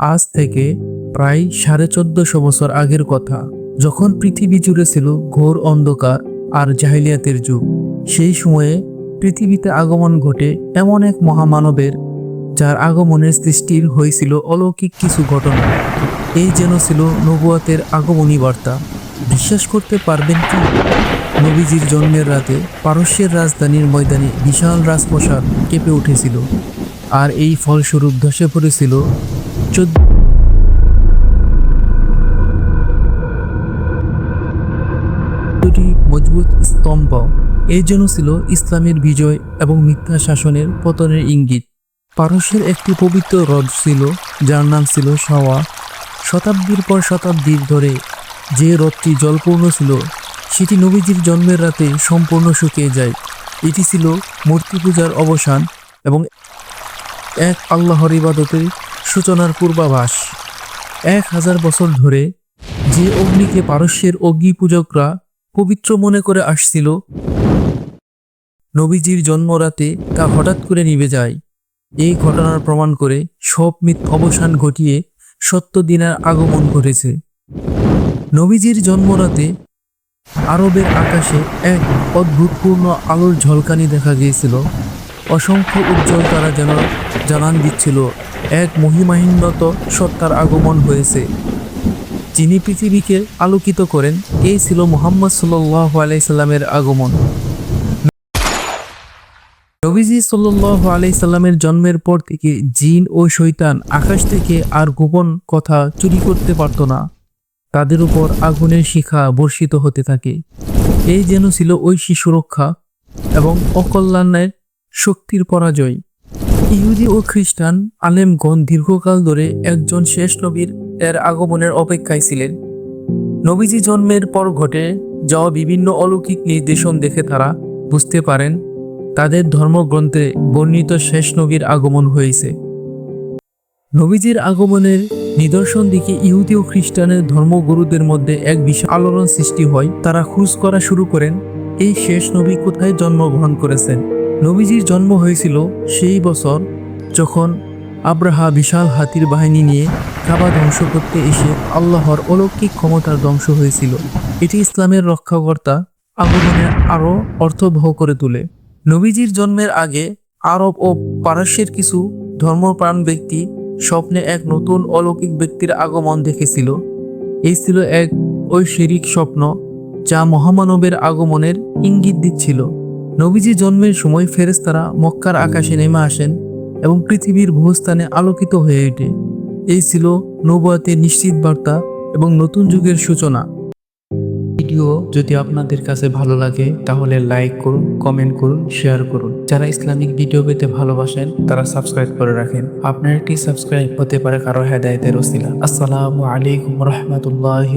আজ থেকে প্রায় সাড়ে চোদ্দশো বছর আগের কথা। যখন পৃথিবী জুড়ে ছিল ঘোর অন্ধকার আর জাহিলিয়াতের যুগ, সেই সময়ে পৃথিবীতে আগমন ঘটে এমন এক মহামানবের, যার আগমনের সৃষ্টির হয়েছিল অলৌকিক কিছু ঘটনা। এই যেন ছিল নবুয়াতের আগমনী বার্তা। বিশ্বাস করতে পারবেন কি? নবীজির জন্মের রাতে পারস্যের রাজধানীর ময়দানে বিশাল রাজপ্রসাদ কেঁপে উঠেছিল। আর এই ফলস্বরূপ ধসে পড়েছিল চোদ্দ দুটি মজবুত স্তম্ভ। এই জন্য ছিল ইসলামের বিজয় এবং মিথ্যা শাসনের পতনের ইঙ্গিত। পারস্যের একটি পবিত্র হ্রদ ছিল, যার নাম ছিল সাওয়া শতাব্দীর পর শতাব্দীর ধরে যে হ্রদটি জলপূর্ণ ছিল, সেটি নবীজির জন্মের রাতে সম্পূর্ণ শুকিয়ে যায়। এটি ছিল মূর্তি পূজার অবসান এবং এক আল্লাহর ইবাদতের সূচনার পূর্বাভাস। এক হাজার বছর ধরে যে অগ্নিকে পারস্যের অগ্নি পূজকরা পবিত্র মনে করে আসছিল, নবীজির জন্মরাতে তা হঠাৎ করে নিভে যায়। এই ঘটনার প্রমাণ করে সব মিথ অবসান ঘটিয়ে সত্য দিনের আগমন ঘটেছে। নবীজির জন্মরাতে আরবের আকাশে এক অদ্ভুতপূর্ণ আলোর ঝলকানি দেখা গিয়েছিল। অসংখ্য উজ্জ্বল তারা যেন জানান দিচ্ছিল এক মহিমাহীনত সত্তার আগমন হয়েছে। যিনি পৃথিবীকে আলোকিত করেন, এই ছিল মোহাম্মদ সাল্লাহ আলাইসাল্লামের আগমন। নবীজি সাল্লাহ আলাইসাল্লামের জন্মের পর থেকে জিন ও শৈতান আকাশ থেকে আর গোপন কথা চুরি করতে পারত না। তাদের উপর আগুনের শিখা বর্ষিত হতে থাকে। এই যেন ছিল ঐশী সুরক্ষা এবং অকল্যাণের শক্তির পরাজয়। ইহুদি ও খ্রিস্টান আলেমগণ দীর্ঘকাল ধরে একজন শেষ নবীর এর আগমনের অপেক্ষায় ছিলেন। নবীজি জন্মের পর ঘটে যাওয়া বিভিন্ন অলৌকিক নির্দেশন দেখে তারা বুঝতে পারেন, তাদের ধর্মগ্রন্থে বর্ণিত শেষ নবীর আগমন হয়েছে। নবীজির আগমনের নিদর্শন দিকে ইহুদি ও খ্রিস্টানের ধর্মগুরুদের মধ্যে এক বিশাল আলোড়ন সৃষ্টি হয়। তারা খোঁজ করা শুরু করেন, এই শেষ নবী কোথায় জন্মগ্রহণ করেছেন? নবীজির জন্ম হয়েছিল সেই বছর যখন আব্রাহা বিশাল হাতির বাহিনী নিয়ে কাবা ধ্বংস করতে এসে আল্লাহর অলৌকিক ক্ষমতার ধ্বংস হয়েছিল। এটি ইসলামের রক্ষাকর্তা আগমনের আরও অর্থবহ করে তোলে। নবীজির জন্মের আগে আরব ও পারস্যের কিছু ধর্মপ্রাণ ব্যক্তি স্বপ্নে এক নতুন অলৌকিক ব্যক্তির আগমন দেখেছিল। এই ছিল এক ঐশ্বরিক স্বপ্ন যা মহামানবের আগমনের ইঙ্গিত দিচ্ছিল। নবীজি জন্মের সময় ফেরেস্তারা মক্কার আকাশে নেমে আসেন এবং পৃথিবীর বহুস্থানে আলোকিত হয়ে ওঠে। এই ছিল নবুয়াতের নিশ্চিত বার্তা এবং নতুন যুগের সূচনা। ভিডিও যদি আপনাদের কাছে ভালো লাগে, তাহলে লাইক করুন, কমেন্ট করুন, শেয়ার করুন। যারা ইসলামিক ভিডিও পেতে ভালোবাসেন, তারা সাবস্ক্রাইব করে রাখেন। আপনার একটি সাবস্ক্রাইব হতে পারে কারও হেদায়তের ওসিলা? আসসালামু আলাইকুম রহমতুল্লাহ